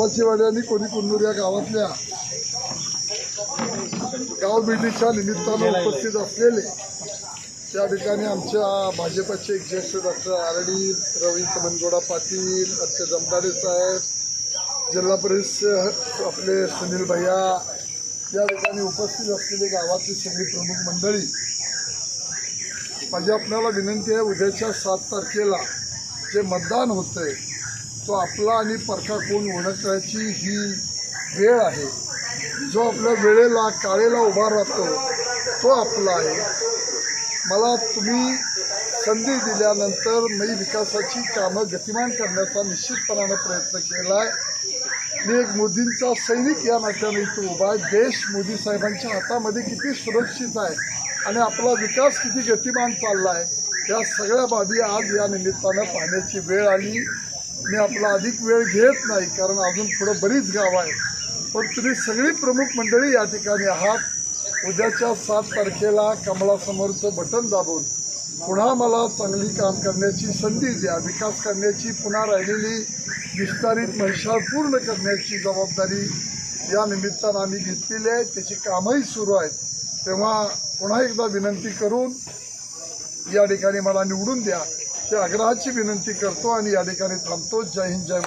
कासाचीवाडी आणि कोणी कुन्नूर या गावातल्या गाव भेटीच्या निमित्तानं उपस्थित असलेले त्या ठिकाणी आमच्या भाजपचे ज्येष्ठ डॉक्टर आरडी रवींद्र मनगोडा पाटील आमचे जमदाडे साहेब जिल्हा परिषद आपले सुनील भैया या ठिकाणी उपस्थित असलेले गावातली सगळी प्रमुख मंडळी माझी आपल्याला विनंती आहे उद्याच्या सात तारखेला जे मतदान होतंय तो आपला आणि परका कोण होण्याची ही वेळ आहे. जो आपल्या वेळेला काळेला उभा राहतो तो आपला आहे. मला तुम्ही संधी दिल्यानंतर मी विकासाची कामं गतिमान करण्याचा निश्चितपणानं प्रयत्न केला आहे मी एक मोदींचा सैनिक या नात्याने इथं उभा आहे. देश मोदी साहेबांच्या हातामध्ये किती सुरक्षित आहे आणि आपला विकास किती गतिमान चालला आहे या सगळ्या बाबी आज या निमित्तानं पाहण्याची वेळ आली. मी आपला अधिक वेळ घेत नाही कारण अजून पुढं बरीच गावं आहे पण तुम्ही सगळी प्रमुख मंडळी या ठिकाणी आहात. उद्याच्या सात तारखेला कमळासमोरचं बटन दाबून पुन्हा मला चांगली काम करण्याची संधी द्या. विकास करण्याची पुन्हा राहिलेली विस्तारित महिषाळ पूर्ण करण्याची जबाबदारी या निमित्तानं आम्ही घेतलेली आहे. त्याची कामही सुरू आहेत. तेव्हा पुन्हा एकदा विनंती करून या ठिकाणी मला निवडून द्या. ते आग्रहाची विनंती करतो आणि या ठिकाणी थांबतो. जय हिंद जय